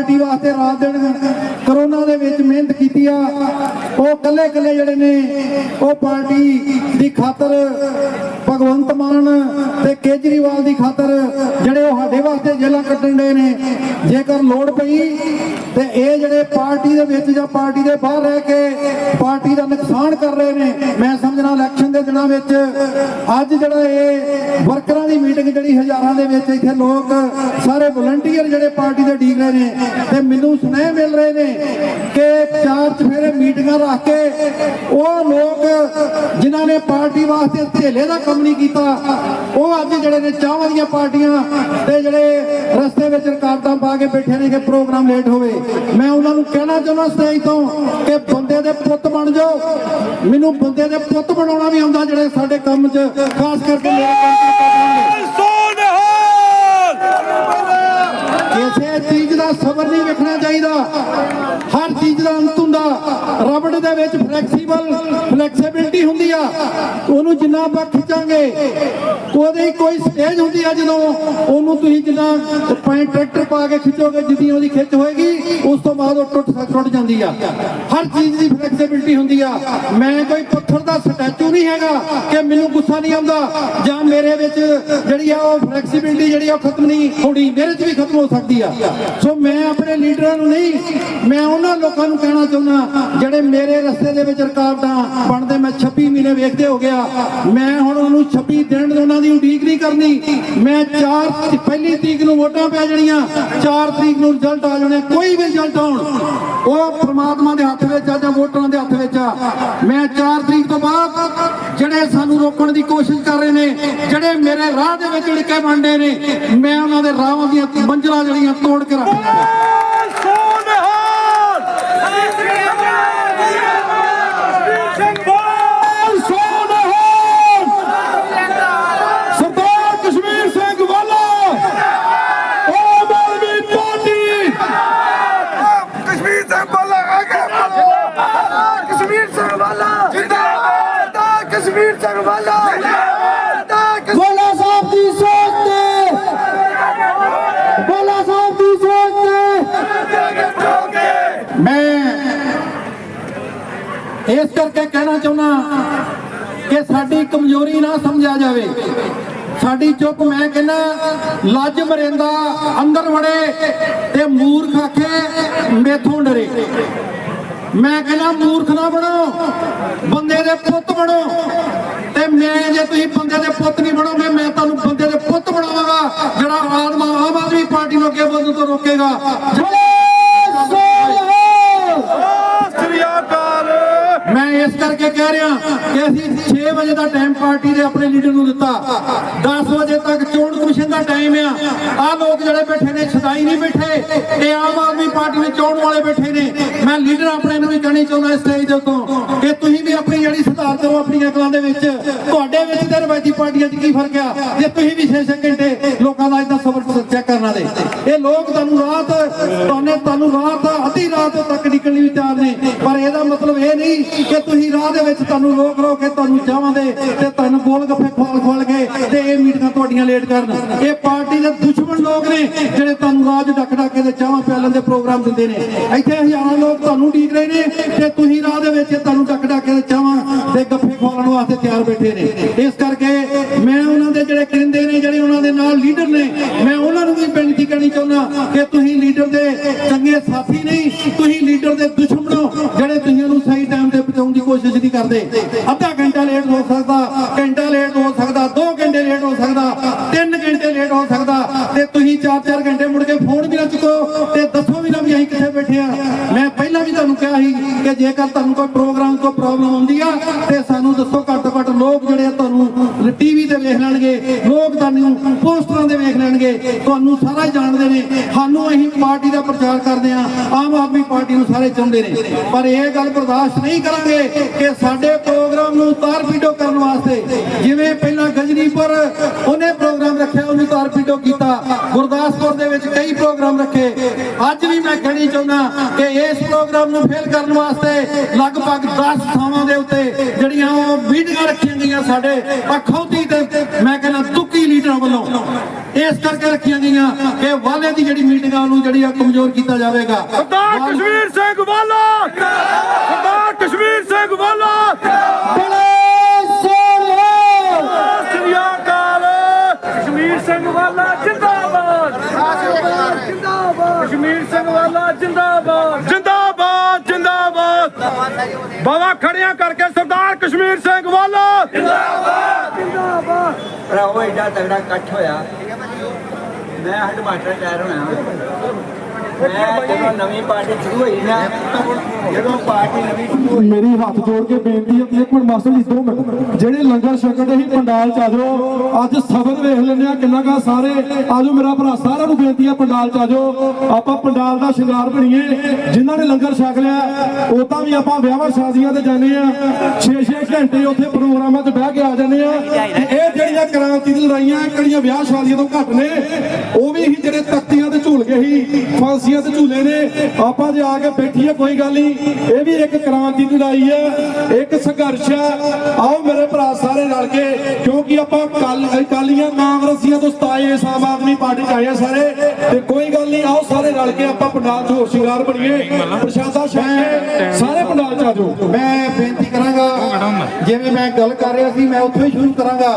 Party ਵਾਸਤੇ ਰਾਤ ਦਿਨ ਕਰੋਨਾ ਦੇ ਵਿੱਚ ਮਿਹਨਤ ਕੀਤੀ ਆ ਉਹ ਕੱਲੇ ਕੱਲੇ ਜਿਹੜੇ ਨੇ, ਉਹ ਪਾਰਟੀ ਦੀ ਖਾਤਰ ਭਗਵੰਤ ਮਾਨ ਤੇ ਕੇਜਰੀਵਾਲ ਦੀ ਖਾਤਰ ਜਿਹੜੇ ਉਹ ਸਾਡੇ ਵਾਸਤੇ ਜੇਲਾਂ ਕੱਟਣ ਦੇ ਨੇ, ਜੇਕਰ ਲੋੜ ਪਈ ਤੇ ਇਹ ਜਿਹੜੇ ਪਾਰਟੀ ਦੇ ਵਿੱਚ ਜਾਂ ਪਾਰਟੀ ਦੇ ਬਾਹਰ ਰਹਿ ਕੇ ਪਾਰਟੀ ਦਾ ਨੁਕਸਾਨ ਕਰ ਰਹੇ ਨੇ, ਮੈਂ ਸਮਝਣਾ ਇਲੈਕਸ਼ਨ ਦੇ ਦਿਨਾਂ ਵਿੱਚ ਅੱਜ ਜਿਹੜਾ ਇਹ ਵਰਕਰਾਂ ਦੀ ਮੀਟਿੰਗ ਜਿਹੜੀ ਹਜ਼ਾਰਾਂ ਦੇ ਵਿੱਚ ਇੱਥੇ ਲੋਕ ਸਾਰੇ ਵਲੰਟੀਅਰ ਜਿਹੜੇ ਪਾਰਟੀ ਦੇ ਡੀਕ ਰਹੇ ਨੇ, ਤੇ ਮੈਨੂੰ ਸੁਨੇਹੇ ਮਿਲ ਰਹੇ ਨੇ ਕਿ ਚਾਰ ਚਫੇਰੇ ਮੀਟਿੰਗਾਂ ਰੱਖ ਕੇ ਉਹ ਲੋਕ ਜਿਨ੍ਹਾਂ ਨੇ ਪਾਰਟੀ ਵਾਸਤੇ ਧੇਲੇ ਦਾ ਕੰਮ ਨਹੀਂ ਕੀਤਾ, ਉਹ ਅੱਜ ਜਿਹੜੇ ਨੇ ਚਾਹਾਂ ਦੀਆਂ ਪਾਰਟੀਆਂ ਤੇ ਜਿਹੜੇ ਰਸਤੇ ਵਿੱਚ ਰੁਕਾਵਟਾਂ ਪਾ ਕੇ ਬੈਠੇ ਨੇ ਕਿ ਪ੍ਰੋਗਰਾਮ ਲੇਟ ਹੋਵੇ, ਮੈਂ ਉਹਨਾਂ ਨੂੰ ਕਹਿਣਾ ਚਾਹੁੰਦਾ ਸਟੇਜ ਤੋਂ ਕਿ ਬੰਦੇ ਦੇ ਪੁੱਤ ਬਣ ਜਾਓ। ਮੈਨੂੰ ਬੰਦੇ ਦੇ ਪੁੱਤ ਬਣਾਉਣਾ ਵੀ ਆਉਂਦਾ ਜਿਹੜੇ ਸਾਡੇ ਕੰਮ 'ਚ ਖਾਸ ਕਰਕੇ ਮੇਰੇ ਕੰਮ 'ਚ ਕਿਸੇ ਚੀਜ਼ ਦਾ ਸਬਰ ਨਹੀਂ ਵੇਖਣਾ ਚਾਹੀਦਾ। ਹਰ ਚੀਜ਼ ਦਾ ਅੰਤ ਰਬੜ ਦੇ ਵਿੱਚ ਫਲੈਕਸੀਬਲ ਫਲੈਕਸੀਬਿਲਟੀ ਹੁੰਦੀ ਆ। ਉਹਨੂੰ ਜਿੰਨਾ ਆਪਾਂ ਖਿੱਚਾਂਗੇ, ਉਹਦੇ ਕੋਈ ਸਟੇਜ ਹੁੰਦੀ ਆ ਜਦੋਂ ਉਹਨੂੰ ਤੁਸੀਂ ਜਿੰਨਾ ਪੁਆਇੰਟ ਟਰੈਕਟਰ ਪਾ ਕੇ ਖਿੱਚੋਗੇ, ਜਿੰਨੀ ਉਹਦੀ ਖਿੱਚ ਹੋਏਗੀ, ਉਸ ਤੋਂ ਬਾਅਦ ਉਹ ਟੁੱਟ ਟੁੱਟ ਜਾਂਦੀ ਆ। ਹਰ ਚੀਜ਼ ਦੀ ਫਲੈਕਸੀਬਿਲਟੀ ਹੁੰਦੀ ਆ। ਮੈਂ ਕੋਈ ਪੱਥਰ ਦਾ ਸਟੈਚੂ ਨਹੀਂ ਹੈਗਾ ਕਿ ਮੈਨੂੰ ਗੁੱਸਾ ਨਹੀਂ ਆਉਂਦਾ, ਜਾਂ ਮੇਰੇ ਵਿੱਚ ਜਿਹੜੀ ਆ ਉਹ ਫਲੈਕਸੀਬਿਲਟੀ ਜਿਹੜੀ ਆ ਉਹ ਖਤਮ ਨਹੀਂ ਹੋਣੀ, ਮੇਰੇ 'ਚ ਵੀ ਖਤਮ ਹੋ ਸਕਦੀ ਆ। ਸੋ ਮੈਂ ਆਪਣੇ ਲੀਡਰਾਂ ਨੂੰ ਨਹੀਂ, ਮੈਂ ਉਹਨਾਂ ਲੋਕਾਂ ਨੂੰ ਕਹਿਣਾ ਚਾਹੁੰਦਾ ਜਿਹੜੇ ਮੇਰੇ ਰਸਤੇ ਦੇ ਵਿੱਚ ਰੁਕਾਵਟਾਂ ਬਣਦੇ, ਮੈਂ 26 ਮਹੀਨੇ ਵੇਖਦੇ ਹੋ ਗਿਆ। ਮੈਂ ਹੁਣ ਉਹਨੂੰ 26 ਦਿਨ ਉਹਨਾਂ ਦੀ ਉਡੀਕ ਨਹੀਂ ਕਰਨੀ। ਮੈਂ 4 ਪਹਿਲੀ ਤਰੀਕ ਨੂੰ ਵੋਟਾਂ ਪੈ ਜਾਣੀਆਂ। 4 ਤਰੀਕ ਨੂੰ ਰਿਜ਼ਲਟ ਆ ਜਾਣੇ, ਕੋਈ ਵੀ ਰਿਜ਼ਲਟ ਆਉਣ। ਉਹ ਪ੍ਰਮਾਤਮਾ ਦੇ ਹੱਥ ਵਿੱਚ ਆ ਜਾਂ ਵੋਟਰਾਂ ਦੇ ਹੱਥ ਵਿੱਚ ਆ। ਮੈਂ 4 ਤਰੀਕ ਤੋਂ ਬਾਅਦ ਜਿਹੜੇ ਸਾਨੂੰ ਰੋਕਣ ਦੀ ਕੋਸ਼ਿਸ਼ ਕਰ ਰਹੇ ਨੇ, ਜਿਹੜੇ ਮੇਰੇ ਰਾਹ ਦੇ ਵਿੱਚ ਲਿਕੇ ਬਣਦੇ ਨੇ, ਮੈਂ ਉਹਨਾਂ ਦੇ ਰਾਹਾਂ ਦੀਆਂ ਮੰਜ਼ਲਾਂ ਜਿਹੜੀਆਂ ਤੋੜ ਕੇ ਰੱਖਾਂਗਾ ਸਰਦਾਰ ਕਸ਼ਮੀਰ ਸਿੰਘ ਵਾਲਾ ਆਮ ਆਦਮੀ ਪਾਰਟੀ ਕਸ਼ਮੀਰ ਸਿੰਘ ਵਾਲਾ ਆਗੇ ਬੋਲੋ ਕਸ਼ਮੀਰ ਸਿੰਘ ਵਾਲਾ ਜਿੰਦਾਬਾਦ ਕਸ਼ਮੀਰ ਸਿੰਘ ਵਾਲਾ ਜਿੰਦਾਬਾਦ ਬੋਲਾ ਸਾਹਿਬ ਦੀ ਸੋਚ ਤੇ ਬੋਲਾ ਸਾਹਿਬ ਦੀ ਸੋਚ ਤੇ ਮੈਂ ਇਸ ਕਰਕੇ ਕਹਿਣਾ ਚਾਹੁੰਦਾ ਕਿ ਸਾਡੀ ਕਮਜ਼ੋਰੀ ਨਾ ਸਮਝਿਆ ਜਾਵੇ। ਸਾਡੀ ਚੁੱਪ ਮੈਂ ਕਹਿੰਦਾ, ਲੱਜ ਮਰਿੰਦਾ, ਅੰਦਰ ਵੜੇ ਤੇ ਮੂਰਖ ਆਖੇ, ਮੇਥੋਂ ਡਰੇ। ਮੈਂ ਕਹਿੰਦਾ, ਮੂਰਖ ਨਾ ਬਣੋ, ਬੰਦੇ ਦੇ ਪੁੱਤ ਬਣੋ। ਤੇ ਮੈਂ ਜੇ ਤੁਸੀਂ ਬੰਦੇ ਦੇ ਪੁੱਤ ਨਹੀਂ ਬਣੋਗੇ, ਮੈਂ ਤੁਹਾਨੂੰ ਬੰਦੇ ਦੇ ਪੁੱਤ ਬਣਾਵਾਂਗਾ, ਜਿਹੜਾ ਆਦਮਾ ਆਮ ਆਦਮੀ ਪਾਰਟੀ ਨੂੰ ਅੱਗੇ ਵਧਣ ਤੋਂ ਰੋਕੇਗਾ ਮੈਂ ਇਸ ਕਰਕੇ ਕਹਿ ਰਿਹਾ ਕਿ ਅਸੀਂ 6 ਵਜੇ ਦਾ ਟਾਈਮ ਪਾਰਟੀ ਦੇ ਆਪਣੇ ਲੀਡਰ ਨੂੰ ਦਿੱਤਾ। 10 ਵਜੇ ਤੱਕ ਚੋਣ ਕਮਿਸ਼ਨ ਦਾ ਟਾਈਮ ਆ। ਆਹ ਲੋਕ ਜਿਹੜੇ ਬੈਠੇ ਨੇ ਛਦਾਈ ਨਹੀਂ ਬੈਠੇ। ਇਹ ਆਮ ਆਦਮੀ ਪਾਰਟੀ ਦੇ ਚੋਣ ਵਾਲੇ ਬੈਠੇ ਨੇ। ਮੈਂ ਲੀਡਰ ਆਪਣੇ ਨੂੰ ਵੀ ਕਹਿਣੀ ਚਾਹੁੰਦਾ ਸਟੇਜ ਦੇ ਉੱਤੋਂ ਕਿ ਤੁਸੀਂ ਵੀ ਆਪਣੀ ਜਿਹੜੀ ਸੁਧਾਰ ਕਰੋ ਆਪਣੀਆਂ ਅਕਲਾਂ ਦੇ ਵਿੱਚ, ਤੁਹਾਡੇ ਵਿੱਚ ਤੇ ਰਵਾਇਤੀ ਪਾਰਟੀਆਂ 'ਚ ਕੀ ਫ਼ਰਕ ਆ? ਜੇ ਤੁਸੀਂ ਵੀ 6-6 ਘੰਟੇ ਲੋਕਾਂ ਦਾ ਇਦਾਂ ਸਬਰ ਚੈੱਕ ਕਰਨਾ ਦੇ ਇਹ ਲੋਕ ਤੁਹਾਨੂੰ ਰਾਤ, ਤੁਹਾਨੂੰ ਤੁਹਾਨੂੰ ਰਾਤ ਅੱਧੀ ਰਾਤ ਤੱਕ ਨਿਕਲਣੀ ਵਿਚਾਰ ਨੇ ਪਰ ਇਹਦਾ ਮਤਲਬ ਇਹ ਨਹੀਂ ਕਿ ਤੁਸੀਂ ਰਾਹ ਦੇ ਵਿੱਚ ਤੁਹਾਨੂੰ ਰੋਕ ਰੋਕ ਕੇ ਤੁਹਾਨੂੰ ਚਾਹਾਂਦੇ ਤੇ ਤੁਹਾਨੂੰ ਗੋਲ ਗੱਫੇ ਖਵਾਲ ਖਵਾਲ ਕੇ ਤੇ ਇਹ ਮੀਟਿੰਗਾਂ ਤੁਹਾਡੀਆਂ ਲੇਟ ਕਰਨ। ਇਹ ਪਾਰਟੀ ਦੇ ਦੁਸ਼ਮਣ ਲੋਕ ਨੇ ਜਿਹੜੇ ਤੁਹਾਨੂੰ ਰਾਜ ਡੱਕ ਡੱਕ ਕੇ ਤੇ ਚਾਹਾਂ ਪਿਆਲਣ ਦੇ ਪ੍ਰੋਗਰਾਮ ਦਿੰਦੇ ਨੇ। ਇੱਥੇ ਹਜ਼ਾਰਾਂ ਲੋਕ ਤੁਹਾਨੂੰ ਡੀਕ ਰਹੇ ਨੇ ਤੇ ਤੁਸੀਂ ਰਾਹ ਦੇ ਵਿੱਚ ਤੁਹਾਨੂੰ ਡੱਕ ਡੱਕ ਕੇ ਤੇ ਚਾਹਾਂ ਤੇ ਗੱਫੇ ਖਵਾਲਣ ਵਾਸਤੇ ਤਿਆਰ ਬੈਠੇ ਨੇ। ਇਸ ਕਰਕੇ ਮੈਂ ਉਹਨਾਂ ਦੇ ਜਿਹੜੇ ਕਰਿੰਦੇ ਨੇ, ਜਿਹੜੇ ਉਹਨਾਂ ਦੇ ਨਾਲ ਲੀਡਰ ਨੇ, ਮੈਂ ਉਹਨਾਂ ਨੂੰ ਵੀ ਬੇਨਤੀ ਕਰਨੀ ਚਾਹੁੰਦਾ ਕਿ ਤੁਸੀਂ ਲੀਡਰ ਦੇ ਚੰਗੇ ਸਾਥੀ ਨਹੀਂ ਤੁਸੀਂ ਲੀਡਰ ਦੇ ਦੁਸ਼ਮਣ ਹੋ, ਜਿਹੜੇ ਤੁਸੀਂ ਨੂੰ ਸਹੀ ਟਾਈਮ ਤੇ ਪਹੁੰਚਾਉਣ ਦੀ ਕੋਸ਼ਿਸ਼ ਨਹੀਂ ਕਰਦੇ। ਅੱਧਾ ਘੰਟਾ ਲੇਟ ਹੋ ਸਕਦਾ, ਘੰਟਾ ਲੇਟ ਹੋ ਸਕਦਾ 2 ਘੰਟੇ ਲੇਟ ਹੋ ਸਕਦਾ 3 ਘੰਟੇ ਲੇਟ ਹੋ ਸਕਦਾ। ਤੇ ਤੁਸੀਂ 4-4 ਘੰਟੇ ਮੁੜ ਕੇ ਫੋਨ ਵੀ ਨਾ ਚੁੱਕੋ ਤੇ ਦੱਸੋ ਵੀ ਨਾ ਵੀ ਅਸੀਂ ਕਿੱਥੇ ਬੈਠੇ ਆ ਮੈਂ ਪਹਿਲਾਂ ਵੀ ਤੁਹਾਨੂੰ ਕਿਹਾ ਸੀ ਕਿ ਜੇਕਰ ਤੁਹਾਨੂੰ ਕੋਈ ਪ੍ਰੋਗਰਾਮ ਤੋਂ ਪ੍ਰੋਬਲਮ ਆਉਂਦੀ ਆ, ਤੇ ਸਾਨੂੰ ਦੱਸੋ ਘੱਟ ਤੋਂ ਘੱਟ ਲੋਕ ਜਿਹੜੇ ਆ ਤੁਹਾਨੂੰ ਟੀਵੀ ਤੇ ਵੇਖ ਲੈਣਗੇ, ਲੋਕ ਤੁਹਾਨੂੰ ਪੋਸਟਰਾਂ ਦੇ ਵੇਖ ਲੈਣਗੇ, ਤੁਹਾਨੂੰ ਸਾਰਾ ਜਾਣਦੇ ਨੇ। ਸਾਨੂੰ ਅਸੀਂ ਪਾਰਟੀ ਦਾ ਪ੍ਰਚਾਰ ਕਰਦੇ ਆ ਆਮ ਆਦਮੀ ਪਾਰਟੀ ਨੂੰ ਸਾਰੇ ਚਾਹੁੰਦੇ ਨੇ। ਪਰ ਇਹ ਗੱਲ ਬਰਦਾਸ਼ਤ ਨਹੀਂ ਕਰਾਂਗੇ ਕਿ ਸਾਡੇ ਪ੍ਰੋਗਰਾਮ ਨੂੰ ਤਾਰ ਪੀਟੋ ਕਰਨ ਵਾਸਤੇ। ਜਿਵੇਂ ਪਹਿਲਾਂ ਗਜਨੀਪੁਰ, ਉਹਨੇ ਪ੍ਰੋਗਰਾਮ ਰੱਖਿਆ, ਉਹਨੂੰ ਤਾਰ ਪੀਟੋ ਕੀਤਾ। ਗੁਰਦਾਸਪੁਰ ਦੇ ਵਿੱਚ ਕਈ ਪ੍ਰੋਗਰਾਮ ਰੱਖੇ। ਅੱਜ ਵੀ ਮੈਂ ਕਹਿਣੀ ਚਾਹੁੰਦਾ ਕਿ ਇਸ ਪ੍ਰੋਗਰਾਮ ਨੂੰ ਫੇਲ ਕਰਨ ਵਾਸਤੇ ਲਗਭਗ 10 ਥਾਵਾਂ ਦੇ ਉੱਤੇ ਜਿਹੜੀਆਂ ਉਹ ਮੀਟਿੰਗਾਂ ਰੱਖੀਆਂ ਸਾਡੇ ਅਖੌਤੀ ਤੇ ਮੈਂ ਕਹਿੰਦਾ ਤੁੱਕੀ ਲੀਡਰ ਵੱਲੋਂ ਇਸ ਕਰਕੇ ਰੱਖੀਆਂ ਗਈਆਂ ਕਿ ਵਾਲੇ ਦੀ ਜਿਹੜੀ ਮੀਟਿੰਗਾਂ ਨੂੰ ਜਿਹੜੀ ਆ ਕਮਜ਼ੋਰ ਕੀਤਾ ਜਾਵੇਗਾ। ਸਰਦਾਰ ਕਸ਼ਮੀਰ ਸਿੰਘ ਵਾਲਾ! ਸਰਦਾਰ ਕਸ਼ਮੀਰ ਸਿੰਘ ਵਾਲਾ! ਸ੍ਰੀ ਅਕਾਲ! ਕਸ਼ਮੀਰ ਸਿੰਘ ਵਾਲਾ ਜਿੰਦਾਬਾਦ। ਕਸ਼ਮੀਰ ਸਿੰਘ ਵਾਲਾ ਜਿੰਦਾਬਾਦ! ਜਿੰਦਾਬਾਦ ਜਿੰਦਾਬਾਦ! ਬਾਵਾ ਖੜਿਆਂ ਕਰਕੇ ਵਾਲਾ ਭਰਾਵੋ ਏਡਾ ਤਗੜਾ ਇਕੱਠ ਹੋਇਆ। ਮੈਂ ਹੈਡਮਾਸਟਰ ਟਾਇਰ ਹੋਇਆ ਜਦੋਂ ਨਵੀਂ ਪਾਰਟੀ ਸ਼ੁਰੂ ਹੋਈ ਨਾ ਜਦੋਂ ਪਾਰਟੀ ਨਵੀਂ ਸ਼ੁਰੂ ਹੋਈ ਮੇਰੀ ਹੱਥ ਜੋੜ ਕੇ ਬੇਨਤੀ ਹੈ ਕਿ ਇੱਕ ਮਿੰਟ ਮਾਸਟਰ ਜੀ, ਦੋ ਮਿੰਟ। ਜਿਹੜੇ ਲੰਗਰ ਛਕਦੇ ਸੀ ਪੰਡਾਲ ਚ ਆਜੋ ਅੱਜ ਸਬਦ ਵੇਖ ਲੈਂਦੇ ਆ ਕਿੰਨਾ ਕਾ ਸਾਰੇ। ਆਜੋ ਮੇਰਾ ਭਰਾ, ਸਾਰਿਆਂ ਨੂੰ ਬੇਨਤੀ ਹੈ ਪੰਡਾਲ ਚ ਆਜੋ ਆਪਾਂ ਪੰਡਾਲ ਦਾ ਸ਼ਿੰਗਾਰ ਬਣੀਏ, ਜਿਨ੍ਹਾਂ ਨੇ ਲੰਗਰ ਛਕ ਲਿਆ ਉਦਾਂ ਵੀ ਆਪਾਂ ਵਿਆਹਾਂ ਸ਼ਾਦੀਆਂ ਤੇ ਜਾਂਦੇ ਆ 6-6 ਘੰਟੇ ਉੱਥੇ ਪ੍ਰੋਗਰਾਮਾਂ 'ਚ ਬਹਿ ਕੇ ਆ ਜਾਂਦੇ ਆ ਇਹ ਜਿਹੜੀਆਂ ਕ੍ਰਾਂਤੀ ਦੀ ਲੜਾਈਆਂ ਕਿਹੜੀਆਂ ਵਿਆਹ ਸ਼ਾਦੀਆਂ ਤੋਂ ਘੱਟ ਨੇ, ਉਹ ਵੀ ਹੀ ਜਿਹੜੇ ਤਖਤੀਆਂ ਤੇ ਝੂਲ ਗਏ ਸੀ ਫਾਂਸੀਆਂ ਤੇ ਝੂਲੇ ਨੇ। ਆਪਾਂ ਜੇ ਆ ਕੇ ਬੈਠੀਏ, ਕੋਈ ਗੱਲ ਨਹੀਂ। ਇਹ ਵੀ ਇੱਕ ਕ੍ਰਾਂਤੀ ਦੀ ਲੜਾਈ ਹੈ, ਇੱਕ ਸੰਘਰਸ਼ ਹੈ। ਆਓ ਮੇਰੇ ਭਰਾ ਸਾਰੇ ਰਲ ਕੇ, ਕਿਉਂਕਿ ਆਪਾਂ ਕੱਲ ਅਕਾਲੀਆਂ ਕਾਂਗਰਸੀਆਂ ਤੋਂ ਸਤਾਏ ਆਮ ਆਦਮੀ ਪਾਰਟੀ ਚ ਆਏ ਆ ਸਾਰੇ। ਤੇ ਕੋਈ ਗੱਲ ਨਹੀਂ, ਆਓ ਸਾਰੇ ਰਲ ਕੇ ਆਪਾਂ ਪੰਡਾਲ ਚ ਹੋਰ ਸ਼ਿੰਗਾਰ ਬਣੀਏ। ਪ੍ਰਸ਼ਾਦਾ ਛਕ ਸਾਰੇ ਪੰਡਾਲ ਚ ਆਜੋ ਮੈਂ ਬੇਨਤੀ ਕਰਾਂਗਾ, ਜਿਵੇਂ ਮੈਂ ਗੱਲ ਕਰ ਰਿਹਾ ਸੀ, ਮੈਂ ਉੱਥੋਂ ਹੀ ਸ਼ੁਰੂ ਕਰਾਂਗਾ।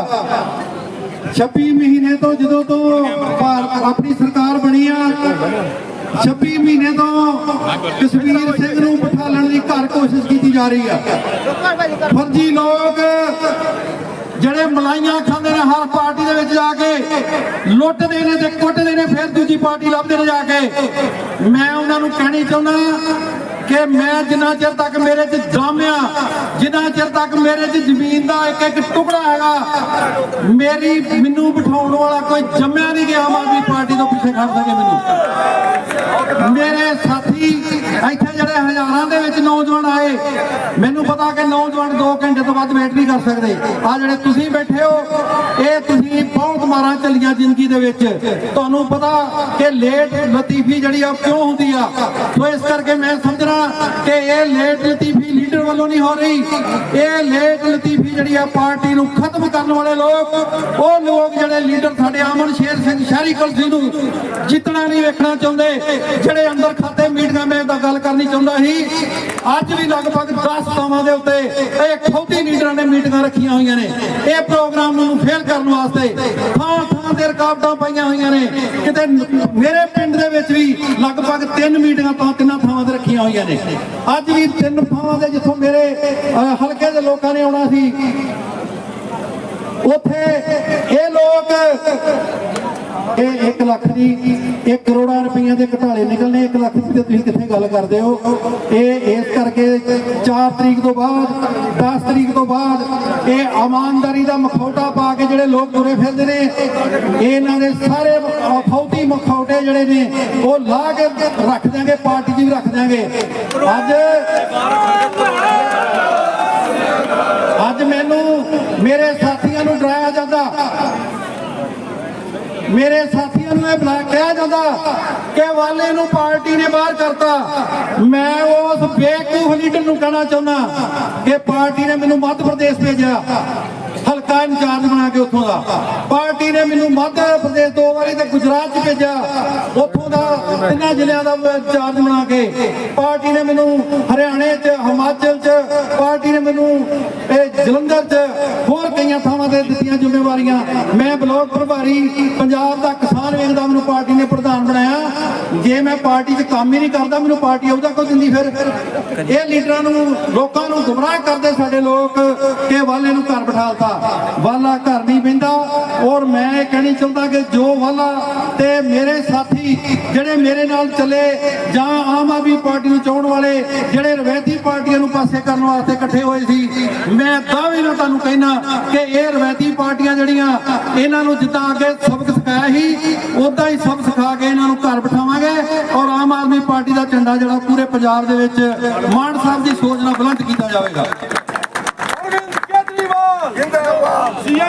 26 ਮਹੀਨੇ ਤੋਂ ਜਦੋਂ ਤੋਂ ਆਪਣੀ ਸਰਕਾਰ ਬਣੀ ਆ 26 ਮਹੀਨੇ ਤੋਂ ਕਸ਼ਮੀਰ ਸਿੰਘ ਨੂੰ ਬਿਠਾਲਣ ਦੀ ਘਰ ਕੋਸ਼ਿਸ਼ ਕੀਤੀ ਜਾ ਰਹੀ ਆ। ਫਰਜ਼ੀ ਲੋਕ ਜਿਹੜੇ ਮਲਾਈਆਂ ਖਾਂਦੇ ਨੇ ਹਰ ਪਾਰਟੀ ਦੇ ਵਿੱਚ ਜਾ ਕੇ, ਲੁੱਟਦੇ ਨੇ ਤੇ ਕੁੱਟਦੇ ਨੇ, ਫਿਰ ਦੂਜੀ ਪਾਰਟੀ ਲੱਭਦੇ ਨੇ ਜਾ ਕੇ। ਮੈਂ ਉਹਨਾਂ ਨੂੰ ਕਹਿਣੀ ਚਾਹੁੰਦਾ ਕਿ ਮੈਂ ਜਿੰਨਾ ਚਿਰ ਤੱਕ ਮੇਰੇ 'ਚ ਜਾਮਿਆ ਜਿੰਨਾ ਚਿਰ ਤੱਕ ਮੇਰੇ 'ਚ ਜ਼ਮੀਨ ਦਾ ਇੱਕ ਇੱਕ ਟੁਕੜਾ ਹੈਗਾ, ਮੇਰੀ ਮੈਨੂੰ ਬਿਠਾਉਣ ਵਾਲਾ ਕੋਈ ਜੰਮਿਆ ਨਹੀਂ ਗਿਆ, ਆਮ ਆਦਮੀ ਪਾਰਟੀ ਤੋਂ ਪਿੱਛੇ ਖੜ ਸਕੇ ਮੈਨੂੰ। ਮੇਰੇ ਸਾਥੀ, ਇੱਥੇ ਜਿਹੜੇ ਹਜ਼ਾਰਾਂ ਦੇ ਵਿੱਚ ਨੌਜਵਾਨ ਆਏ, ਮੈਨੂੰ ਪਤਾ ਕਿ ਨੌਜਵਾਨ 2 ਘੰਟੇ ਤੋਂ ਵੱਧ ਵੇਟ ਨਹੀਂ ਕਰ ਸਕਦੇ। ਆ ਜਿਹੜੇ ਤੁਸੀਂ ਬੈਠੇ ਹੋ, ਇਹ ਤੁਸੀਂ ਬਹੁਤ ਮਾਰਾਂ ਚੱਲੀਆਂ ਜ਼ਿੰਦਗੀ ਦੇ ਵਿੱਚ। ਤੁਹਾਨੂੰ ਪਤਾ ਕਿ ਲੇਟ ਲਤੀਫੀ ਜਿਹੜੀ ਆ ਉਹ ਕਿਉਂ ਹੁੰਦੀ ਆ? ਸੋ ਇਸ ਕਰਕੇ ਮੈਂ ਸਮਝਣਾ ਕਿ ਇਹ ਲੇਟ ਲਤੀਫੀ ਲੀਡਰ ਵੱਲੋਂ ਨਹੀਂ ਹੋ ਰਹੀ। ਇਹ ਲੇਟ ਲਤੀਫੀ ਜਿਹੜੀ ਆ ਪਾਰਟੀ ਨੂੰ ਖਤਮ ਕਰਨ ਵਾਲੇ ਲੋਕ, ਉਹ ਲੋਕ ਜਿਹੜੇ ਲੀਡਰ ਸਾਡੇ ਅਮਨ ਸ਼ੇਰ ਸਿੰਘ ਸ਼ਹਿਰੀ ਕਲਸੀ ਨੂੰ ਜਿੱਤਣਾ ਨਹੀਂ ਵੇਖਣਾ ਚਾਹੁੰਦੇ, ਜਿਹੜੇ ਅੰਦਰ ਖਾਤੇ ਮੀਟਿੰਗਾਂ ਮੈਂ ਤਾਂ ਗੱਲ ਕਰਨੀ ਚਾਹੁੰਦਾ ਸੀ, ਅੱਜ ਵੀ ਲਗਭਗ 10 ਥਾਵਾਂ ਦੇ ਉੱਤੇ ਇਹ ਖੌਤੀ ਲੀਡਰਾਂ ਨੇ ਮੀਟਿੰਗਾਂ ਰੱਖੀਆਂ ਹੋਈਆਂ ਨੇ। ਇਹ ਪ੍ਰੋਗਰਾਮ ਨੂੰ ਫੇਲ ਕਰਨ ਵਾਸਤੇ ਥਾਂ ਥਾਂ ਤੇ ਰੁਕਾਵਟਾਂ ਪਾਈਆਂ ਹੋਈਆਂ ਨੇ। ਕਿਤੇ ਮੇਰੇ ਪਿੰਡ ਦੇ ਵਿੱਚ ਵੀ ਲਗਭਗ ਤਿੰਨ ਮੀਟਿੰਗਾਂ ਤਾਂ ਤਿੰਨਾਂ ਥਾਵਾਂ ਤੇ ਰੱਖੀਆਂ ਹੋਈਆਂ ਨੇ। ਅੱਜ ਵੀ ਤਿੰਨ ਥਾਵਾਂ ਤੇ ਜਿੱਥੋਂ ਮੇਰੇ ਹਲਕੇ ਦੇ ਲੋਕਾਂ ਨੇ ਆਉਣਾ ਸੀ। ਉੱਥੇ ਇਹ ਲੋਕ, ਇਹ 1 ਲੱਖ ਦੀ 1 ਕਰੋੜਾਂ ਰੁਪਈਆ ਦੇ ਘਟਾਲੇ ਨਿਕਲਨੇ 1 ਲੱਖ ਦੀ ਤੁਸੀਂ ਕਿੱਥੇ ਗੱਲ ਕਰਦੇ ਹੋ? ਇਹ ਇਸ ਕਰਕੇ 4 ਤਰੀਕ ਤੋਂ ਬਾਅਦ 10 ਤਰੀਕ ਤੋਂ ਬਾਅਦ ਇਹ ਇਮਾਨਦਾਰੀ ਦਾ ਮਖੌਟਾ ਪਾ ਕੇ ਜਿਹੜੇ ਲੋਕ ਤੁਰੇ ਫਿਰਦੇ ਨੇ, ਇਹਨਾਂ ਦੇ ਸਾਰੇ ਫੌਤੀ ਮਖੌਟੇ ਜਿਹੜੇ ਨੇ, ਉਹ ਲਾ ਕੇ ਰੱਖ ਦਿਆਂਗੇ, ਪਾਰਟੀ 'ਚ ਵੀ ਰੱਖ ਦਿਆਂਗੇ। ਅੱਜ ਅੱਜ ਮੈਨੂੰ ਮੇਰੇ ਸਾਥੀ ਨੂੰ ਡਰਾਇਆ ਜਾਂਦਾ ਮੇਰੇ ਸਾਥੀਆਂ ਨੂੰ ਇਹ ਬੁਲਾ ਕਿਹਾ ਜਾਂਦਾ ਕਿ ਵਾਲੇ ਨੂੰ ਪਾਰਟੀ ਨੇ ਬਾਹਰ ਕਰਤਾ। ਮੈਂ ਉਸ ਬੇਕੂਫ ਲੀਡਰ ਨੂੰ ਕਹਿਣਾ ਚਾਹੁੰਦਾ ਕਿ ਪਾਰਟੀ ਨੇ ਮੈਨੂੰ ਮੱਧ ਪ੍ਰਦੇਸ਼ ਭੇਜਿਆ। ਹਲਕਾ ਇੰਚਾਰਜ ਬਣਾ ਕੇ ਉੱਥੋਂ ਦਾ। ਪਾਰਟੀ ਨੇ ਮੈਨੂੰ ਮੱਧ ਪ੍ਰਦੇਸ਼ ਦੋ ਵਾਰੀ ਤੇ ਗੁਜਰਾਤ 'ਚ ਭੇਜਿਆ। ਉੱਥੋਂ ਦਾ ਤਿੰਨਾਂ ਜ਼ਿਲ੍ਹਿਆਂ ਦਾ ਇੰਚਾਰਜ ਬਣਾ ਕੇ ਪਾਰਟੀ ਨੇ ਮੈਨੂੰ ਹਰਿਆਣੇ 'ਚ, ਹਿਮਾਚਲ 'ਚ, ਪਾਰਟੀ ਨੇ ਮੈਨੂੰ ਇਹ ਜਲੰਧਰ 'ਚ ਹੋਰ ਕਈਆਂ ਥਾਵਾਂ ਤੇ ਦਿੱਤੀਆਂ ਜ਼ਿੰਮੇਵਾਰੀਆਂ। ਮੈਂ ਬਲਾਕ ਪ੍ਰਭਾਰੀ, ਪੰਜਾਬ ਦਾ ਕਿਸਾਨ ਵੇਗ ਦਾ ਮੈਨੂੰ ਪਾਰਟੀ ਨੇ ਪ੍ਰਧਾਨ ਬਣਾਇਆ। ਜੇ ਮੈਂ ਪਾਰਟੀ 'ਚ ਕੰਮ ਹੀ ਨਹੀਂ ਕਰਦਾ, ਮੈਨੂੰ ਪਾਰਟੀ ਉਹਦਾ ਕੋਈ ਦਿੰਦੀ ਫਿਰ? ਇਹ ਲੀਡਰਾਂ ਨੂੰ, ਲੋਕਾਂ ਨੂੰ ਗੁੰਮਰਾਹ ਕਰਦੇ ਸਾਡੇ ਲੋਕ, ਕਿ ਵਾਲੇ ਨੂੰ ਘਰ ਬਿਠਾਲਤਾ ਵਾਲਾ ਘਰ ਨਹੀਂ ਬਹਿੰਦਾ। ਔਰ ਮੈਂ ਇਹ ਕਹਿਣੀ ਚਾਹੁੰਦਾ ਕਿ ਜੋ ਵਾਲਾ ਤੇ ਮੇਰੇ ਸਾਥੀ ਜਿਹੜੇ ਮੇਰੇ ਨਾਲ ਚੱਲੇ ਜਾਂ ਆਮ ਆਦਮੀ ਪਾਰਟੀ ਨੂੰ ਚਾਹਣ ਵਾਲੇ ਜਿਹੜੇ ਰਵੈਤੀ ਪਾਰਟੀਆਂ ਨੂੰ ਪਾਸੇ ਕਰਨ ਵਾਸਤੇ ਇਕੱਠੇ ਹੋਏ ਸੀ, ਮੈਂ ਦਾਅਵੇ ਨਾਲ ਤੁਹਾਨੂੰ ਕਹਿਣਾ ਕਿ ਇਹ ਰਵੈਤੀ ਪਾਰਟੀਆਂ ਜਿਹੜੀਆਂ ਇਹਨਾਂ ਨੂੰ ਜਿੱਦਾਂ ਅੱਗੇ ਸਬਕ ਸਿਖਾਇਆ ਸੀ ਉਦਾਂ ਹੀ ਸਬਕ ਸਿਖਾ ਕੇ ਇਹਨਾਂ ਨੂੰ ਘਰ ਬਿਠਾਵਾਂਗੇ। ਔਰ ਆਮ ਆਦਮੀ ਪਾਰਟੀ ਦਾ ਝੰਡਾ ਜਿਹੜਾ ਪੂਰੇ ਪੰਜਾਬ ਦੇ ਵਿੱਚ ਮਾਨ ਸਾਹਿਬ ਦੀ ਸੋਚ ਨਾਲ ਬੁਲੰਦ ਕੀਤਾ ਜਾਵੇਗਾ। ਅਰਵਿੰਦ ਕੇਜਰੀਵਾਲ ਜਿੰਦਾਬਾਦ